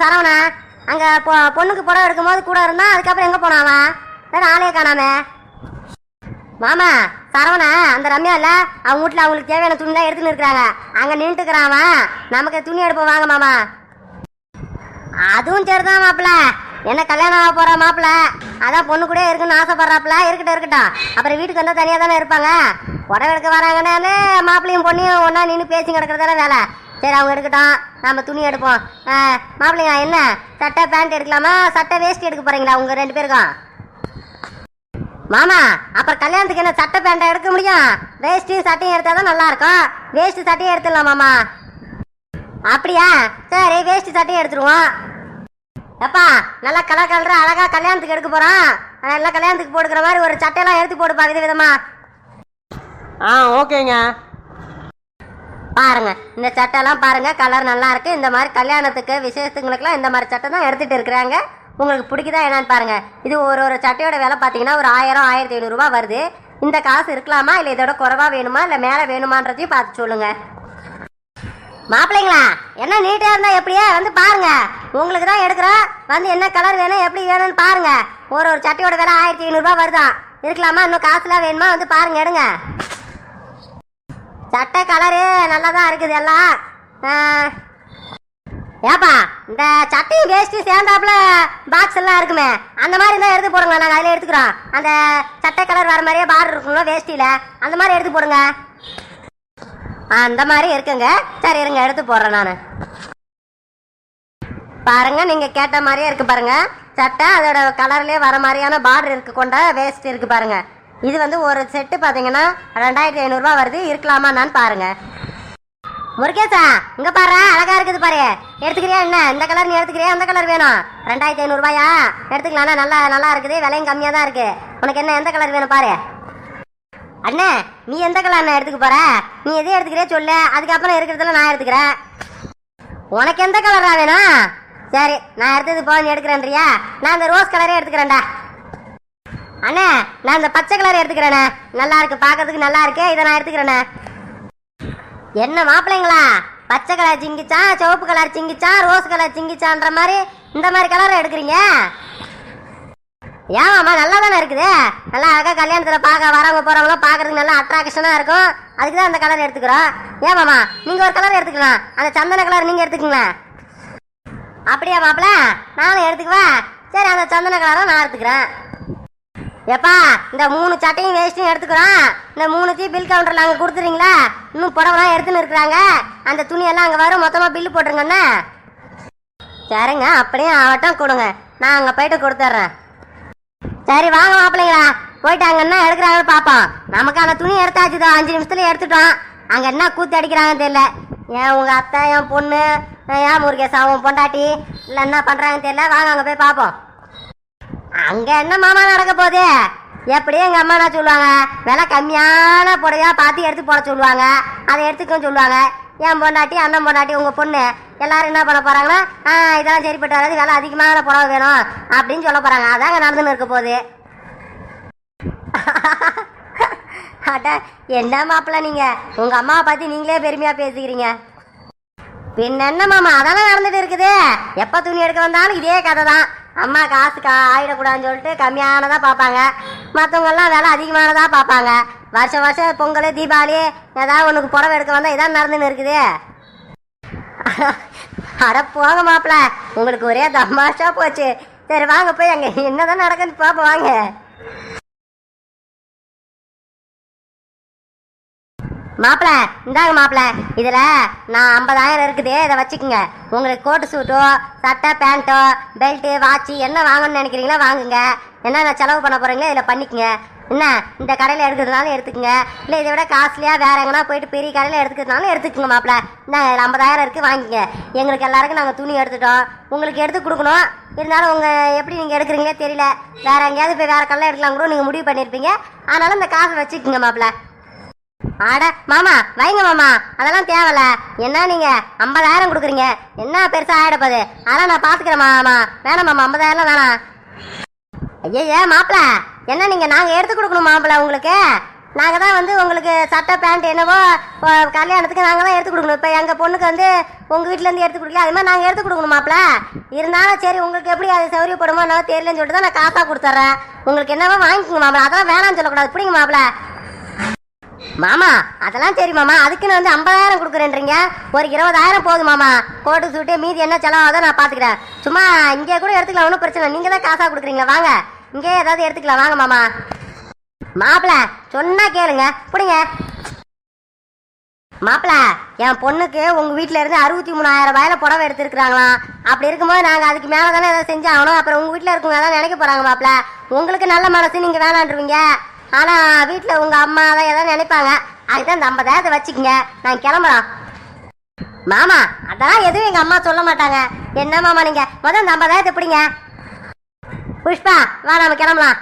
சரவணா அங்க பொ- பொண்ணுக்கு புடவை எடுக்கும்போது கூட இருந்தா அதுக்கப்புறம் எங்க போனான் அவன் வேற ஆளே காணாமே. மாமா சரவணா அந்த ரம்யா இல்ல அவங்க வீட்டுல அவங்களுக்கு தேவையான துணிலாம் எடுத்துன்னு இருக்கிறாங்க. அங்க நின்றுக்கிறான் அவன் நமக்கு துணி எடுப்போம் வாங்க மாமா. அதுவும் சரிதான் மாப்பிள என்ன கல்யாணம் ஆக போற மாப்பிள அதான் பொண்ணு கூட இருக்குன்னு ஆசைப்படுறாப்புல. இருக்கட்டும் இருக்கட்டும். அப்புறம் வீட்டுக்கு வந்தா தனியா தானே இருப்பாங்க. புடவை எடுக்க வராங்கன்னாலே மாப்பிளையும் பொண்ணையும் ஒன்றா நின்று பேசி கிடக்கிறதால வேலை. சரி அவங்க எடுக்கட்டும் நம்ம துணி எடுப்போம். ஆ, மாப்பிள்ளைங்க என்ன? சட்டை பேண்ட் எடுக்கலாமா? சட்டை வேஷ்டி எடுக்க போறீங்களா உங்க ரெண்டு பேருக்கும்? மாமா அப்புறம் கல்யாணத்துக்கு என்ன சட்டை பேண்டா எடுக்க முடியும்? வேஷ்டியும் சட்டையும் எடுத்தா தான் நல்லா இருக்கும் வேஷ்டி சட்டையும் எடுத்துடலாம் மாமா. அப்படியா? சரி வேஷ்டி சட்டையும் எடுத்துருவோம். எப்பா நல்லா கலர் கலரா அழகா கல்யாணத்துக்கு எடுக்க போறோம் நல்லா கல்யாணத்துக்கு போடுக்கிற மாதிரி ஒரு சட்டையெல்லாம் எடுத்து போடுப்பா வித விதமா ஆ ஓகேங்க. பாருங்க. இந்த சட்டைலாம் பாருங்க கலர் நல்லா இருக்கு. இந்த மாதிரி கல்யாணத்துக்கு விசேஷத்துங்களுக்குலாம் இந்த மாதிரி சட்டை தான் எடுத்துட்டு இருக்கிறாங்க. உங்களுக்கு பிடிக்குதா என்னன்னு பாருங்க. இது ஒரு ஒரு சட்டையோட விலை பார்த்தீங்கன்னா ஒரு ஆயிரம் ஆயிரத்தி ஐநூறுரூவா வருது. இந்த காசு இருக்கலாமா? இல்லை இதோட குறைவா வேணுமா? இல்லை மேலே வேணுமான்றதையும் பார்த்து சொல்லுங்க. மாப்பிள்ளைங்களா என்ன நீட்டாக இருந்தால் எப்படியா வந்து பாருங்க. உங்களுக்கு தான் எடுக்கிறோம் வந்து என்ன கலர் வேணும் எப்படி வேணும்னு பாருங்க. ஒரு ஒரு சட்டையோட விலை ஆயிரத்தி ஐநூறுரூவா வருதான் இருக்கலாமா? இன்னும் காசுலாம் வேணுமா? வந்து பாருங்க எடுங்க. சட்டை கலரு நல்லா தான் இருக்குது எல்லாம். ஏப்பா இந்த சட்டையும் வேஷ்டியும் சேர்ந்தாப்புல பாக்ஸ் எல்லாம் இருக்குமே. அந்த மாதிரி தான் எடுத்து போடுங்க நாங்கள் அதில் எடுத்துக்கிறோம். அந்த சட்டை கலர் வர மாதிரியே பார்டர் இருக்குங்களா வேஷ்டியில் அந்த மாதிரி எடுத்து போடுங்க. அந்த மாதிரி இருக்குங்க. சரி இருங்க எடுத்து போடுறேன் நான். பாருங்க நீங்கள் கேட்ட மாதிரியே இருக்கு பாருங்க. சட்டை அதோட கலர்லேயே வர மாதிரியான பார்டர் இருக்கு கொண்ட வேஸ்ட் இருக்கு பாருங்க. இது வந்து ஒரு செட்டு பார்த்தீங்கன்னா ரெண்டாயிரத்தி ஐநூறுரூவா வருது இருக்கலாமான்னு பாருங்க. முருகேசா இங்க பாரு அழகா இருக்குது பாரு. எடுத்துக்கிறியா என்ன? இந்த கலர் நீ எடுத்துக்கிறியா? அந்த கலர் வேணும். ரெண்டாயிரத்தி ஐநூறுரூவாயா எடுத்துக்கலாம் நல்லா நல்லா இருக்குது விலையும் கம்மியாக தான் இருக்கு. உனக்கு என்ன எந்த கலர் வேணும் பாரு. அண்ணே நீ எந்த கலர் அண்ணா எடுத்துக்க போற? நீ எதையும் எடுத்துக்கிறியா சொல்லு. அதுக்கப்புறம் இருக்கிறதுல நான் எடுத்துக்கிறேன். உனக்கு எந்த கலரா வேணும்? சரி நான் எடுத்தது போ நீ எடுக்கிறேன்றியா? நான் அந்த ரோஸ் கலரே எடுத்துக்கிறேன்டா. அண்ணே நான் இந்த பச்சை கலர் எடுத்துக்கிறேண்ணே நல்லா இருக்கு பார்க்கறதுக்கு நல்லா இருக்கு இதை நான் எடுத்துக்கிறேண்ணே என்ன மாப்பிள்ளைங்களா? பச்சை கலர் சிங்கிச்சா சிவப்பு கலர் சிங்கிச்சா ரோஸ் கலர் சிங்கிச்சான்ற மாதிரி இந்த மாதிரி கலர் எடுக்கிறீங்க? ஏமாம்மா நல்லா தானே இருக்குது? நல்லா அழகாக கல்யாணத்தில் பார்க்க வரவங்க போறவங்களாம் பார்க்கறதுக்கு நல்லா அட்ராக்ஷனாக இருக்கும். அதுக்கு தான் அந்த கலர் எடுத்துக்கிறோம். ஏமாம்மா நீங்கள் ஒரு கலர் எடுத்துக்கலாம். அந்த சந்தன கலர் நீங்கள் எடுத்துக்கலாம் அப்படியா மாப்பிள நானும் எடுத்துக்குவேன். சரி அந்த சந்தன கலரும் நான் எடுத்துக்கிறேன். எப்பா இந்த மூணு சட்டையும் வேஸ்ட்டையும் எடுத்துக்கிறோம். இந்த மூணுத்தையும் பில் கவுண்டரில் அங்கே கொடுத்துறீங்களா? இன்னும் புடவெல்லாம் எடுத்துன்னு இருக்கிறாங்க. அந்த துணியெல்லாம் அங்கே வரும் மொத்தமாக பில்லு போட்டுருங்கண்ணா சரிங்க அப்படியே ஆகட்டும் கொடுங்க. நான் அங்கே போயிட்டு கொடுத்துட்றேன். சரி வாங்க மாப்பிள்ளைங்களா. போயிட்டு அங்கே என்ன எடுக்கிறாங்கன்னு பார்ப்போம். நமக்கு அந்த துணி எடுத்தாச்சுதோ அஞ்சு நிமிஷத்துல எடுத்துட்டோம். அங்கே என்ன கூத்து அடிக்கிறாங்கன்னு தெரியல. ஏன் உங்கள் அத்தை என் பொண்ணு ஏன் முருகேசா உன் பொண்டாட்டி இல்லை என்ன பண்ணுறாங்கன்னு தெரியல. வாங்க அங்கே போய் பார்ப்போம். அங்கே என்ன மாமா நடக்க போகுது? எப்படியும் எங்கள் அம்மா என்ன சொல்லுவாங்க? விலை கம்மியான புடவையா பார்த்து எடுத்து போட சொல்லுவாங்க. அதை எடுத்துக்கணும் சொல்லுவாங்க. என் பொண்டாட்டி அண்ணன் பொண்டாட்டி உங்கள் பொண்ணு எல்லாரும் என்ன பண்ண போகிறாங்கன்னா ஆ இதெல்லாம் சரிப்பட்டு வராது. விலை அதிகமான புடவை வேணும் அப்படின்னு சொல்ல போகிறாங்க அதாங்க நடந்துன்னு இருக்க போகுது. அட்டா என்ன மாப்பிள்ள நீங்க? உங்க அம்மாவை பத்தி நீங்களே பெருமையா பேசிக்கிறீங்க. பின்ன என்ன மாமா? அதெல்லாம் நடந்துட்டு இருக்குது. எப்ப துணி எடுக்க வந்தாலும் இதே கதை தான் அம்மா காசு கா ஆயிடக்கூடாதுன்னு சொல்லிட்டு கம்மியானதாக பார்ப்பாங்க. மற்றவங்கெல்லாம் விலை அதிகமானதாக பார்ப்பாங்க. வருஷம் வருஷம் பொங்கல் தீபாவளி ஏதாவது உனக்கு புடவை எடுக்க வந்தால் இதான் நடந்துன்னு இருக்குது. அட போங்க மாப்பிள்ள உங்களுக்கு ஒரே தமாஷா போச்சு. சரி வாங்க போய் அங்கே என்னதான் நடக்குன்னு பார்ப்போம் வாங்க. மாப்பிள இந்தாங்க மாப்பிள. இதுல நான் ஐம்பதாயிரம் இருக்குது இதை வச்சுக்கோங்க. உங்களுக்கு கோட்டு சூட்டோ சட்டை பேண்ட்டோ பெல்ட்டு வாட்சி என்ன வாங்கணும்னு நினைக்கிறீங்களோ வாங்குங்க. என்ன நான் செலவு பண்ண போறீங்களோ இதில் பண்ணிக்கங்க. என்ன இந்த கடையில் எடுக்கிறதுனாலும் எடுத்துக்கங்க. இல்லை இதை விட காஸ்ட்லியாக வேற எங்கன்னா போயிட்டு பெரிய கடையில் எடுத்துக்கிறதுனாலும் எடுத்துக்கங்க மாப்பிள. இந்தாங்க ஐம்பதாயிரம் இருக்குது வாங்கிக்கங்க. எங்களுக்கு எல்லாருக்கும் நாங்கள் துணி எடுத்துட்டோம். உங்களுக்கு எடுத்து கொடுக்கணும். இருந்தாலும் உங்கள் எப்படி நீங்கள் எடுக்கிறீங்களே தெரியல. வேற எங்கேயாவது போய் வேற கடையில் எடுக்கலாம் கூட நீங்கள் முடிவு பண்ணியிருப்பீங்க. அதனால இந்த காசை வச்சுக்கோங்க மாப்பிள. அட மாமா வைங்க மாமா. அதெல்லாம் தேவையில்ல. என்ன நீங்க ஐம்பதாயிரம் கொடுக்குறீங்க? என்ன பெருசா ஆயிட அதெல்லாம் நான் பாத்துக்கிறேன் மாமா. வேணாம் மாமா. ஐம்பதாயிரம் வேணாம். ஐயே மாப்பிள. என்ன நீங்க நாங்க எடுத்து கொடுக்கணும் மாப்பிள உங்களுக்கு? நாங்கள் தான் வந்து உங்களுக்கு சட்டை பேண்ட் என்னவோ இப்போ கல்யாணத்துக்கு நாங்கள் தான் எடுத்து கொடுக்கணும். இப்போ எங்கள் பொண்ணுக்கு வந்து உங்கள் வீட்டிலேருந்து எடுத்து கொடுக்கல அது மாதிரி நாங்கள் எடுத்து கொடுக்கணும் மாப்பிள. இருந்தாலும் சரி உங்களுக்கு எப்படி அது சௌரியப்படுமோ என்னவோ தெரியலன்னு சொல்லிட்டு தான் நான் காசா கொடுத்துட்றேன் உங்களுக்கு என்னவோ வாங்கிக்கோங்க மாப்பிள. அதெல்லாம் வேணாம்னு சொல்லக்கூடாது. பிடிங்க மாப்பிள. மாமா அதெல்லாம் சரி மாமா. அதுக்குன்னு வந்து ஐம்பதாயிரம் கொடுக்குறேன்றீங்க. ஒரு இருபதாயிரம் போதும் மாமா. கோட்டு சூட்டு மீதி என்ன செலவாக நான் பார்த்துக்கிறேன். சும்மா இங்கே கூட எடுத்துக்கலாம் ஒன்றும் பிரச்சனை நீங்கள் தான் காசாக கொடுக்குறீங்களா? வாங்க. இங்கே ஏதாவது எடுத்துக்கலாம். வாங்க மாமா. மாப்பிள சொன்னா கேளுங்க. பிடிங்க. மாப்பிள என் பொண்ணுக்கு உங்க வீட்டில் இருந்து அறுபத்தி மூணாயிரம் ரூபாயில புடவை எடுத்திருக்கிறாங்களாம். அப்படி இருக்கும்போது நாங்க அதுக்கு மேல தானே ஏதாவது செஞ்சாகணும். அப்புறம் உங்க வீட்டில் இருக்கவங்க தான் நினைக்க போறாங்க மாப்பிள. உங்களுக்கு நல்ல மனசு நீங்க வேணான்றீங்க ஆனா வீட்ல உங்க அம்மா தான் ஏதாவது நினைப்பாங்க. அதுதான் இந்த ஐம்பதாயிரத்தை வச்சுக்கங்க. நான் கிளம்புறோம் மாமா அதெல்லாம் எதுவும் எங்க அம்மா சொல்ல மாட்டாங்க. என்ன மாமா நீங்க? முதல்ல இந்த ஐம்பதாயிரத்தை பிடிங்க. புஷ்பா வா நாம கிளம்பலாம்.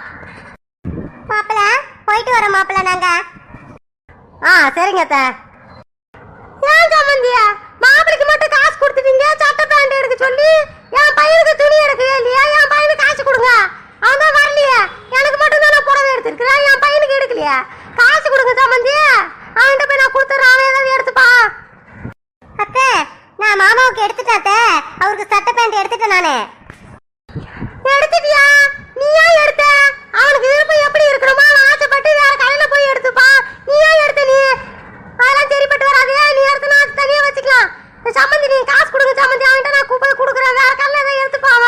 மாப்பிள போயிட்டு வர மாப்பிள நாங்க. ஆ சரிங்க அத்தை ஏன் சம்மந்தியா மாப்பிளைக்கு மட்டும் காசு கொடுத்துட்டீங்க சட்டை பேண்ட் எடுக்க சொல்லி என் பையனுக்கு துணி எடுக்கவே இல்லையா என் பையனுக்கு காசு கொடுங்க அவன் தான் வரலையே எனக்கு மட்டும் தான் நான் புடவை எடுத்திருக்கிறேன் என் பையனுக்கு எடுக்கலையா காசு கொடுங்க சம்மந்தி அவன்கிட்ட போய் நான் கொடுத்துட்றேன் அவன் ஏதாவது எடுத்துப்பா. அத்தை நான் மாமாவுக்கு எடுத்துட்டேன் அத்தை. அவருக்கு சட்டை பேண்ட் எடுத்துட்டேன் நானே. எடுத்துட்டியா? நீ ஏன் எடுத்த? அவனுக்கு விருப்பம் எப்படி இருக்கணுமோ அவன் ஆசைப்பட்டு வேற கடையில போய் எடுத்துப்பா. நீ ஏன் எடுத்த நீ? அதெல்லாம் சரிப்பட்டு வராது. நீ எடுத்தனா அது தனியா வச்சுக்கலாம். இந்த சம்மந்தி நீ காசு கொடுங்க சம்மந்தி அவன்கிட்ட நான் போய் கொடுக்குறேன் வேற கடையில ஏதாவது எடுத்துப்பான்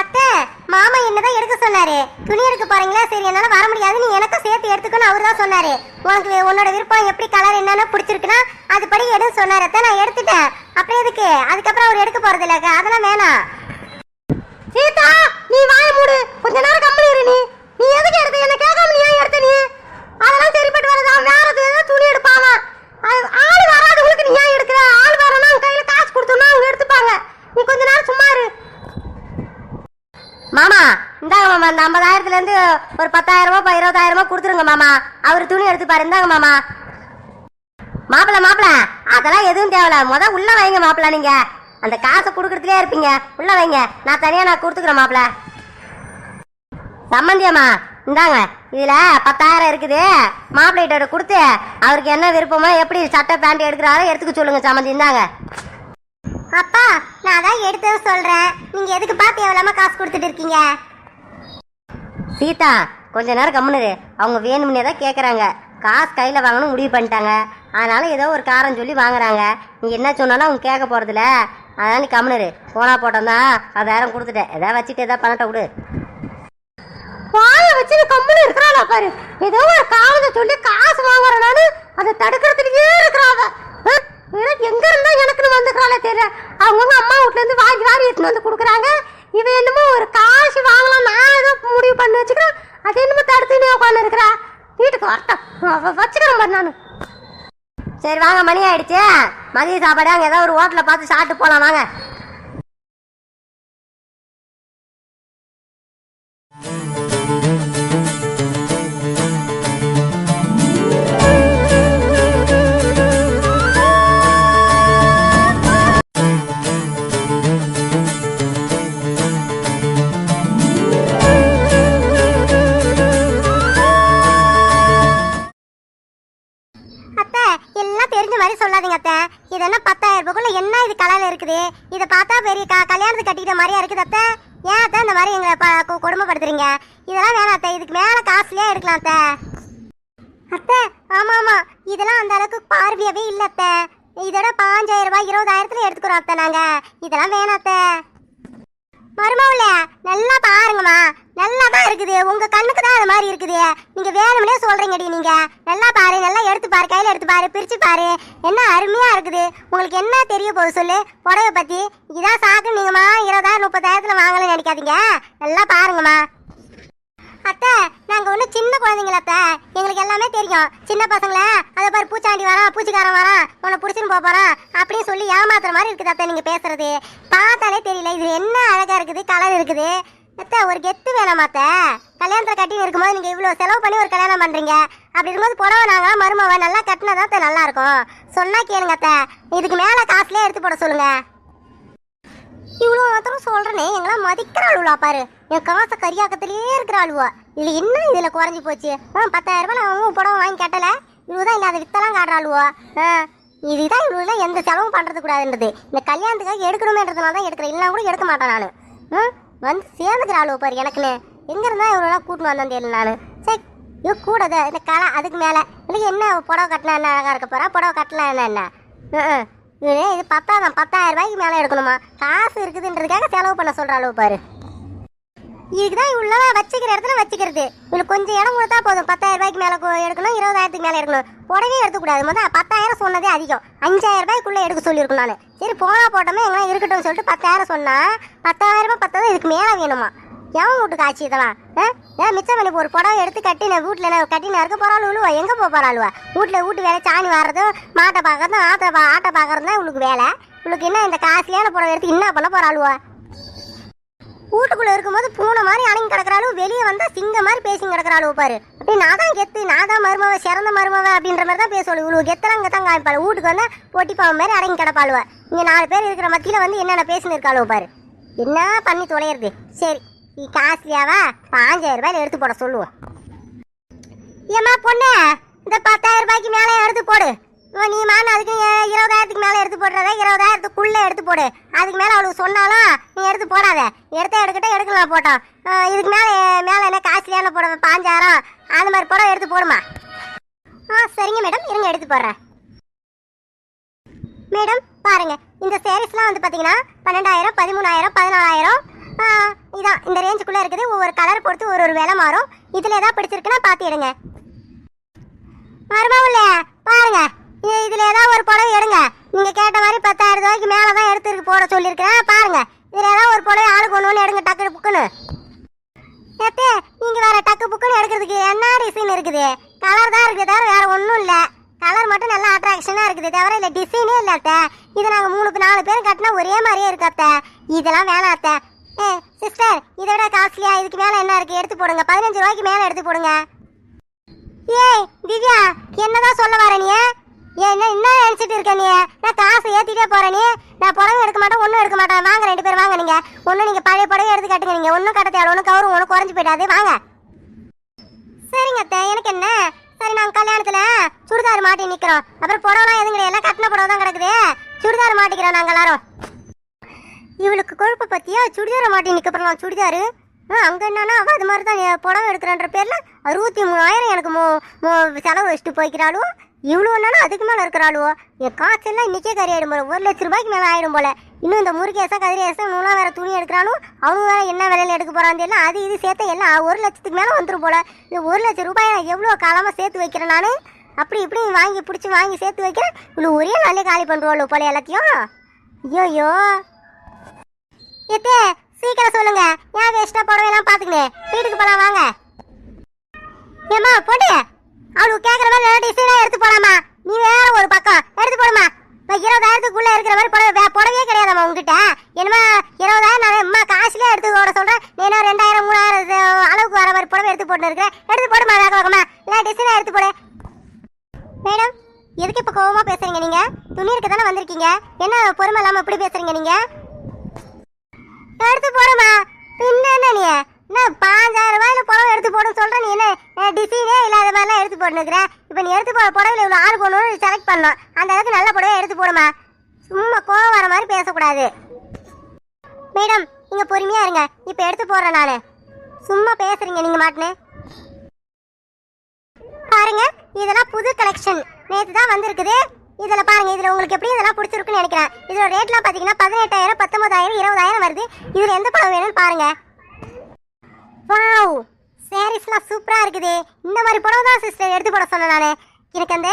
அத்தை மாமா என்னதான் எடுக்க சொன்னாரு துணி எடுக்க போறீங்களா சரி என்னால வர முடியாது நீ எனக்கும் சேர்த்து எடுத்துக்கணும் அவர் தான் சொன்னாரு. உனக்கு உன்னோட விருப்பம் எப்படி கலர் என்னன்னு பிடிச்சிருக்குன்னா அதுபடி எடுன்னு சொன்னாரு. நான் எடுத்துட்டேன். அப்புறம் எதுக்கு? அதுக்கப்புறம் அவர் எடுக்க போறது இல்லக்கா அதெல்லாம் வேணாம் சீதா நீ வாய மூடு கொஞ்ச நேரம் கம்பெனி இரு நீ நீ எதுக்கு எடுத்த என்ன கேட்காம நீ ஏன் எடுத்த நீ அதெல்லாம் சரிப்பட்டு வரதா வேற ஏதாவது துணி எடுப்பாங்க அது ஆள் வராதவங்களுக்கு நீ ஏன் எடுக்கிற ஆள் வரனா அவங்க கையில காசு கொடுத்தோம்னா அவங்க எடுத்துப்பாங்க நீ கொஞ்ச நேரம் சும்மா இரு மாமா இந்தாங்க மாமா இந்த ஐம்பதாயிரத்துல ஒரு பத்தாயிரமோ ப- இருபதாயிரமோ கொடுத்துருங்க மாமா. அவர் துணி எடுத்துப்பாரு பாருந்தாங்க மாமா. மாப்பிள மாப்பிள அதெல்லாம் எதுவும் தேவையில்ல. முத உள்ள வைங்க மாப்பிள நீங்க. அந்த காசை கொடுக்கறதுலே இருப்பீங்க. உள்ள வைங்க. நான் தனியா நான் கொடுத்துக்கிறேன் மாப்பிள சம்மந்தியம்மா இந்தாங்க. இதுல பத்தாயிரம் இருக்குது. மாப்பிள்ளைகிட்ட கொடுத்து அவருக்கு என்ன விருப்பமோ எப்படி சட்டை பேண்ட் எடுக்கிறாரோ எடுத்துக்க சொல்லுங்க சம்மந்தி. இந்தாங்க. அப்பா நான் தான் எடுத்தது சொல்றேன். நீங்க எதுக்கு பார்த்து எவ்வளவு காசு கொடுத்துட்டு இருக்கீங்க? சீதா கொஞ்ச நேரம் கம்முனு அவங்க வேணும்னே தான் கேட்குறாங்க காசு கையில் வாங்கணும் முடிவு பண்ணிட்டாங்க. அதனால ஏதோ ஒரு காரம் சொல்லி வாங்குறாங்க. நீ என்ன சொன்னாலும் அவங்க கேட்க போகிறதில்ல அதனால நீ கம்முனு போனா போட்டோம் தான் பதாயிரம் கொடுத்துட்டேன். எதாவது வச்சுட்டு எதாவது பண்ணட்ட கொடு. வாய வச்சு கம்முனு இருக்கிறாளா பாரு. ஏதோ ஒரு காரணத்தை சொல்லி காசு வாங்குறேன் அதை தடுக்கிறதுலயே இருக்கிறாங்க. எங்க இருந்தா எனக்குன்னு வந்துக்கிறாளே தெரியல. அவங்கவுங்க அம்மா வீட்ல இருந்து வாங்கி வாரி எடுத்துன்னு வந்து கொடுக்குறாங்க. இவன் என்னமோ ஒரு காசு வாங்கலாம் நான் ஏதோ முடிவு பண்ணி வச்சுக்கிறேன் அது என்னமோ தடுத்துனே உட்காந்து இருக்கிறா வீட்டுக்கு வரட்டும். வச்சுக்கிறேன் பாரு சரி வாங்க மணி ஆயிடுச்சு. மதிய சாப்பாடு அங்கே ஏதாவது ஒரு ஹோட்டலை பார்த்து சாப்பிட்டு போகலாம் வாங்க. மருமவுல நல்லா பாருங்கம்மா. நல்லா தான் இருக்குது. உங்க கண்ணுக்கு தான் அது மாதிரி இருக்குது. நீங்க வேணும்னே சொல்றீங்கடி நீங்க. நல்லா பாரு நல்லா எடுத்து பாரு கையில எடுத்து பாரு பிரிச்சு பாரு. என்ன அருமையா இருக்குது. உங்களுக்கு என்ன தெரிய போகுது சொல்லு. புடவை பத்தி இதான் சாக்கு நீங்கம்மா இருபதாயிரம் முப்பதாயிரத்துல வாங்கலன்னு நினைக்காதீங்க. நல்லா பாருங்கம்மா. அத்தை நாங்க ஒன்றும் சின்ன குழந்தைங்களப்ப எங்களுக்கு எல்லாமே தெரியும். சின்ன பசங்கள அதை பாரு பூச்சாண்டி வரான் பூச்சிக்காரன் வரான் உன்னை பிடிச்சின்னு போக போறான் அப்படின்னு சொல்லி ஏமாத்துற மாதிரி இருக்குது அத்தை நீங்க பேசுறது. பார்த்தாலே தெரியல இது என்ன அழகா இருக்குது கலர் இருக்குது. அத்தை ஒரு கெத்து வேணாமா அத்தை? கல்யாணத்துல கட்டின்னு இருக்கும்போது நீங்க இவ்வளவு செலவு பண்ணி ஒரு கல்யாணம் பண்றீங்க. அப்படி இருக்கும்போது புடவை நாங்க மருமவன் நல்லா கட்டினதான் நல்லா இருக்கும். சொன்னா கேளுங்க அத்தை. இதுக்கு மேல காசுலயே எடுத்து போட சொல்லுங்க. இவ்வளோ மாத்திரம் சொல்றேனே எங்களாம் மதிக்கிற ஆளுவா பாரு. என் காசை கரியாக்கத்திலேயே இருக்கிற ஆளுவா இதுல என்ன இதில் குறைஞ்சி போச்சு? ஆ பத்தாயிரம் ரூபாய் நான் உங்க புடவை வாங்கி கேட்டல. இவ்வளோ தான் இல்லாத வித்தெல்லாம் காட்டுறாளுவா. ஆ இதுதான் இவ்வளோ எந்த செலவும் பண்ணுறது கூடாதுன்றது. இந்த கல்யாணத்துக்காக எடுக்கணுமேன்றதுனால தான் எடுக்கிறேன். இல்லைனா கூட எடுக்க மாட்டேன் நான். ம் வந்து சேர்ந்துக்கிறாளுவோ பாரு எனக்குன்னு. எங்கேருந்தா இவ்வளோலாம் கூட்டின்னு வந்தேன் தெரியல நான். சரி ஐயோ கூடாது இந்த கலை அதுக்கு மேலே. இல்லை என்ன புடவை கட்டினா என்ன அழகாக இருக்க போகிறா புடவை கட்டலாம் என்ன? என்ன ம். இது இது பத்தாதான் பத்தாயிரம் ரூபாய்க்கு மேலே எடுக்கணுமா? காசு இருக்குதுன்றதுக்காக செலவு பண்ண சொல்கிறாளோ பாரு. இதுக்கு தான் இவ்வளோ வச்சுக்கிற இடத்துல வச்சுக்கிறது. இவளுக்கு கொஞ்சம் இடம் கொடுத்தா போதும். பத்தாயிரம் ரூபாய்க்கு மேலே எடுக்கணும் இருபதாயிரத்துக்கு மேலே எடுக்கணும். உடனே எடுக்கக்கூடாது முதல் பத்தாயிரம் சொன்னதே அதிகம். அஞ்சாயிரம் ரூபாய்க்குள்ளே எடுக்க சொல்லியிருக்கணும் நான். சரி போனால் போட்டோமே எங்கெல்லாம் இருக்கட்டும் சொல்லிட்டு பத்தாயிரம் சொன்னால் பத்தாயிரம் ரூபாய் பத்தாயிரம் இதுக்கு மேலே வேணுமா? எவன் வீட்டுக்கு ஆச்சு இதெல்லாம்? ஏன் மிச்சம் பண்ணி ஒரு புடவை எடுத்து கட்டின வீட்டில் நான் கட்டின நான் இருக்க போகிறாளுவா எங்கே போக போகிறாளுவா வீட்டில் வீட்டு வேலை சாணி வாடுறதும் மாட்டை பார்க்கறதும் ஆட்டை பா ஆட்டை பார்க்கறது தான் இவளுக்கு வேலை. இவளுக்கு என்ன இந்த காசியான புடவை எடுத்து என்ன பண்ண போகிறாளுவா வீட்டுக்குள்ளே இருக்கும்போது பூனை மாதிரி அணங்கி கிடக்குறாளும் வெளியே வந்தால் சிங்க மாதிரி பேசி கிடக்குறாளுவ பாரு. அப்படி நான் தான் கெத்து நான் தான் மருமவ சிறந்த மருமவ அப்படின்ற மாதிரி தான் பேசுவாள் இவ்வளோ கெத்தலாம் அங்கே தான் காமிப்பாள் வீட்டுக்கு வந்தால் பொட்டி பாவம் மாதிரி அடங்கி கிடப்பாளுவா. இங்கே நாலு பேர் இருக்கிற மத்தியில் வந்து என்னென்ன பேசின்னு இருக்காளுவ பாரு. என்ன பண்ணி தொலையிறது? சரி. காஸ்ட்லியாவா? பாஞ்சாயிரம் ரூபாயில எடுத்து போட சொல்லுவோம் ஏம்மா பொண்ணு இந்த பத்தாயிரம் ரூபாய்க்கு மேலே எடுத்து போடு. நீ மான் அதுக்கு இருபதாயிரத்துக்கு மேலே எடுத்து போடுறத இருபதாயிரத்துக்குள்ள எடுத்து போடு. அதுக்கு மேலே அவளுக்கு சொன்னாலும் நீ எடுத்து போடாத. எடுத்த எடுக்கட்ட எடுக்கலாம் போட்டோம். இதுக்கு மேலே மேலே என்ன காஸ்ட்லியான புடவை பாஞ்சாயிரம் அந்த மாதிரி புடவை எடுத்து போடுமா? ஆ சரிங்க மேடம். இருங்க எடுத்து போடுறேன். மேடம் பாருங்க. இந்த சேரீஸ்லாம் வந்து பார்த்தீங்கன்னா பன்னெண்டாயிரம் பதிமூணாயிரம் பதினாலாயிரம் இதான். இந்த ரேஞ்சுக்குள்ளே இருக்குது. ஒவ்வொரு கலர் பொறுத்து ஒரு ஒரு விலை மாறும். இதில் எதாவது பிடிச்சிருக்குன்னா பார்த்து எடுங்க. மருமவுல பாருங்க. இதில் ஏதாவது ஒரு புடவை எடுங்க. நீங்கள் கேட்ட மாதிரி பத்தாயிரம் ரூபாய்க்கு மேலே தான் எடுத்துருக்கு போட சொல்லியிருக்கிறேன். பாருங்க. இதில் ஏதாவது ஒரு புடவை ஆளுக்கு ஒன்று ஒன்று எடுங்க டக்கு புக்குன்னு. ஏத்தே நீங்கள் வேறு டக்கு புக்குன்னு எடுக்கிறதுக்கு என்ன டிசைன் இருக்குது. கலர் தான் இருக்குது தவிர வேறு ஒன்றும் இல்லை. கலர் மட்டும் நல்லா அட்ராக்ஷனாக இருக்குது. தவிர இல்லை டிசைனே இல்லை அத்தை. இதை நாங்கள் மூணு நாலு பேர் கட்டினா ஒரே மாதிரியே இருக்கு அத்தை. இதெல்லாம் வேணாம் அத்தை. சிஸ்டர் இதை விட காஸ்ட்லியா? இதுக்கு மேலே என்ன இருக்கு? எடுத்து போடுங்க. பதினஞ்சு ரூபாய்க்கு மேலே எடுத்து போடுங்க. ஏய் திவ்யா என்னதான் சொல்ல வர நீ? ஏன் என்ன என்ன நினைச்சிட்டு இருக்க நீ? நான் காசு ஏத்திட்டே போறேன் நீ. நான் புடவை எடுக்க மாட்டேன் ஒன்றும் எடுக்க மாட்டேன். வாங்க ரெண்டு பேரும் வாங்க நீங்க. ஒன்றும் நீங்க பழைய புடவை எடுத்து கட்டுங்க நீங்க. ஒன்றும் கட்ட தேவை ஒன்றும் கவரும் ஒன்றும் குறைஞ்சு போயிடாது. வாங்க. சரிங்க அத்தை எனக்கு என்ன? சரி நாங்கள் கல்யாணத்துல சுடிதார் மாட்டி நிக்கிறோம். அப்புறம் புடவைலாம் எதுவும் கிடையாது. எல்லாம் கட்டின புடவை தான் கிடக்குது. சுடிதார் மாட்டிக்கிறோம் நாங்கள் எல்லாரும். இவளுக்கு கொழுப்பை பத்தியா? சுடிதாரை மாட்டி நிக்க போறலாம் சுடிதாரு. ஆ, அங்க என்னன்னா அவள் அது மாதிரி தான் புடவை எடுக்கிறான்ற பேர்ல அறுபத்தி மூணாயிரம் எனக்கு மோ மோ செலவு வச்சுட்டு போய்க்கிறாளோ இவ்வளோ என்னன்னா அதுக்கு மேலே இருக்கிறாளோ என் காசெல்லாம் இன்னைக்கே கறி ஆயிடும் போல. ஒரு லட்ச ரூபாய்க்கு மேலே ஆயிடும் போல. இன்னும் இந்த முருகேசம் கதிரேசம் நூலாம் வேற துணி எடுக்கிறானோ அவங்க வேற என்ன விலையில எடுக்க போறான்னு தெரியல. அது இது சேர்த்து எல்லாம் ஒரு லட்சத்துக்கு மேலே வந்துடும் போல. இந்த ஒரு லட்சம் ரூபாய் நான் எவ்வளோ காலமாக சேர்த்து வைக்கிறேன் நான்? அப்படி இப்படி வாங்கி பிடிச்சி வாங்கி சேர்த்து வைக்கிறேன். இவ்வளோ ஒரே நாளே காலி பண்ணுறோளோ போல எல்லாத்தையும். ஐயோ எத்தே சீக்கிரம் சொல்லுங்க. ஏன் வேஸ்டா புடவைலாம் பாத்துக்கணும் வீட்டுக்கு போலாம் வாங்க. ஏமா போட்டு அவளுக்கு கேக்குற மாதிரி நல்ல டிசைனா எடுத்து போலாமா நீ வேற ஒரு பக்கம் எடுத்து போடுமா இப்ப இருபதாயிரத்துக்குள்ள இருக்கிற மாதிரி புடவை வே- புடவையே கிடையாதாம்மா உங்ககிட்ட என்னமா இருபதாயிரம் நான் அம்மா காசுலயே எடுத்து போட சொல்றேன் நீ என்ன ரெண்டாயிரம் மூணாயிரம் இது அளவுக்கு வர மாதிரி புடவை எடுத்து போட்டு இருக்கிறேன் எடுத்து போடுமா வேக வேகமா இல்ல டிசைனா எடுத்து போடு மேடம் எதுக்கு இப்ப கோவமா பேசுறீங்க நீங்க துணி இருக்க தானே வந்திருக்கீங்க என்ன பொறுமை இல்லாம இப்படி பேசுறீங்க நீங்க எடுத்து போடுமா பின்ன என்ன நீ என்ன பாஞ்சாயிரம் ரூபாயில புடவை எடுத்து போடும் சொல்ற நீ என்ன டிசைனே இல்லாத மாதிரிலாம் எடுத்து போட்டுருக்குற இப்போ நீ எடுத்து போட புடவையில் இவ்வளோ ஆள் போகணும்னு செலக்ட் பண்ணோம் அந்த அளவுக்கு நல்ல புடவை எடுத்து போடுமா? சும்மா கோவம் வர மாதிரி பேசக்கூடாது. மேடம் நீங்கள் பொறுமையா இருங்க. இப்போ எடுத்து போடுறேன் நான். சும்மா பேசுறீங்க நீங்க மாட்டுன்னு. பாருங்க இதெல்லாம் புது கலெக்ஷன் நேற்று தான் வந்திருக்குது. இதில் பாருங்க இதில் உங்களுக்கு எப்படி இதெல்லாம் பிடிச்சிருக்குன்னு நினைக்கிறேன். இதோட ரேட்லாம் பார்த்தீங்கன்னா பதினெட்டாயிரம் பத்தொன்பதாயிரம் இருபதாயிரம் வருது. இதில் எந்த படம் வேணும்னு பாருங்க. வாவ் சாரீஸ்லாம் சூப்பராக இருக்குது. இந்த மாதிரி படம் தான் சிஸ்டர் எடுத்து போட சொன்னேன் நான். எனக்கு அந்த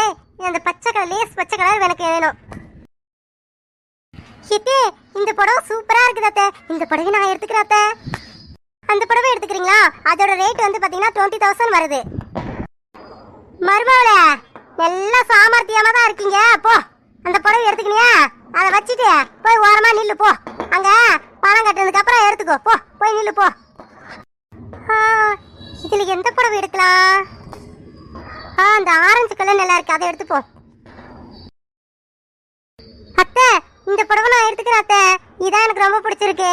அந்த பச்சை கலர் லேஸ் பச்சை கலர் எனக்கு வேணும். ஹிட்டு இந்த புடவை சூப்பரா இருக்குது அத்தை. இந்த புடவை நான் எடுத்துக்கிறேன் அத்தை. அந்த புடவை எடுத்துக்கிறீங்களா? அதோட ரேட் வந்து பாத்தீங்கன்னா டுவெண்ட்டி தௌசண்ட் வருது. மருமவளே நல்லா சாமர்த்தியமா தான் இருக்கீங்க. போ அந்த புடவை எடுத்துக்கினியா? அதை வச்சுட்டு போய் ஓரமா நில்லு போ. அங்க பணம் கட்டினதுக்கு அப்புறம் எடுத்துக்கோ. போ போய் நில்லு போ. ஆ, இதுல எந்த புடவை எடுக்கலாம்? ஆ அந்த ஆரஞ்சு கலர் நல்லா இருக்கு. அதை எடுத்துப்போ அத்தை இந்த புடவை நான் எடுத்துக்கிறேன் அத்தை. இதான் எனக்கு ரொம்ப பிடிச்சிருக்கு.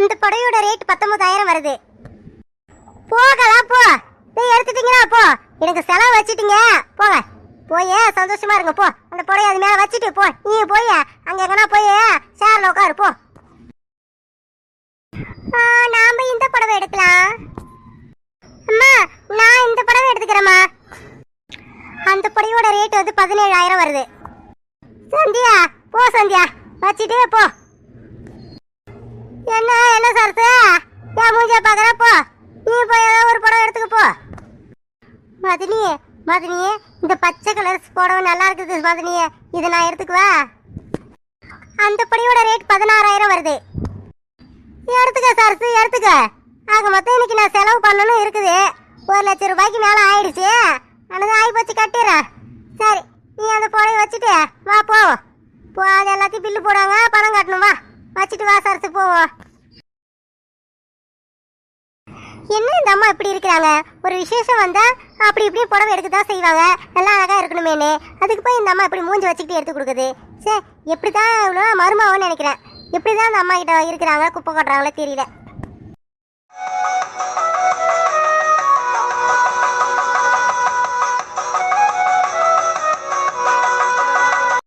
அந்த புடவையோட ரேட் பத்தொன்பதாயிரம் வருது. போ. போய் எடுத்துட்டீங்களா போ. எனக்கு செலவு வச்சுட்டீங்க. போங்க. போய் சந்தோஷமா இருங்க போ. அந்த புடவை அது மேல வச்சுட்டு போ. நீ போய் அங்க எங்கன்னா போய் சேர்ல உட்காரு போ. நாம இந்த புடவை எடுக்கலாம். அம்மா நான் இந்த புடவை எடுத்துக்கிறேம்மா. அந்த புடவையோட ரேட் வந்து பதினேழாயிரம் வருது. சந்தியா போ சந்தியா. வச்சுட்டே போ. என்ன என்ன சரத்து ஏன் மூஞ்சியா பாக்குற போ. நீ போய் ஏதாவது ஒரு புடவை எடுத்துக்க போ. மதினி மதினி இந்த பச்சை கலர் புடவை நல்லா இருக்குது மதினி. இதை நான் எடுத்துக்குவா? அந்த புடவையோட ரேட் பதினாறாயிரம் வருது. எடுத்துக்க சரசு எடுத்துக்க. ஆக மொத்தம் இன்னைக்கு நான் செலவு பண்ணணும் இருக்குது. ஒரு லட்சம் ரூபாய்க்கு மேலே ஆயிடுச்சு. ஆனால் ஆகி போச்சு கட்டிடுறேன் சரி நீ அந்த புடவை வச்சுட்டு வா போவோம் போ அது எல்லாத்தையும் பில்லு போடுவாங்க பணம் கட்டணும் வா. வச்சுட்டு வா சரசு போவோம். என்ன இந்த அம்மா இப்படி இருக்கிறாங்க? ஒரு விசேஷம் வந்தா அப்படி இப்படி புடவை எடுக்க தான் செய்வாங்க. நல்லா அழகா இருக்கணுமேனு அதுக்கு போய் இந்த அம்மா இப்படி மூஞ்சி வச்சுக்கிட்டு எடுத்து கொடுக்குது. சே எப்படி தான் இவ்வளோ மருமாவன்னு நினைக்கிறேன். எப்படி தான் அந்த அம்மா கிட்ட இருக்கிறாங்க குப்பை கொட்டுறாங்களோ தெரியல.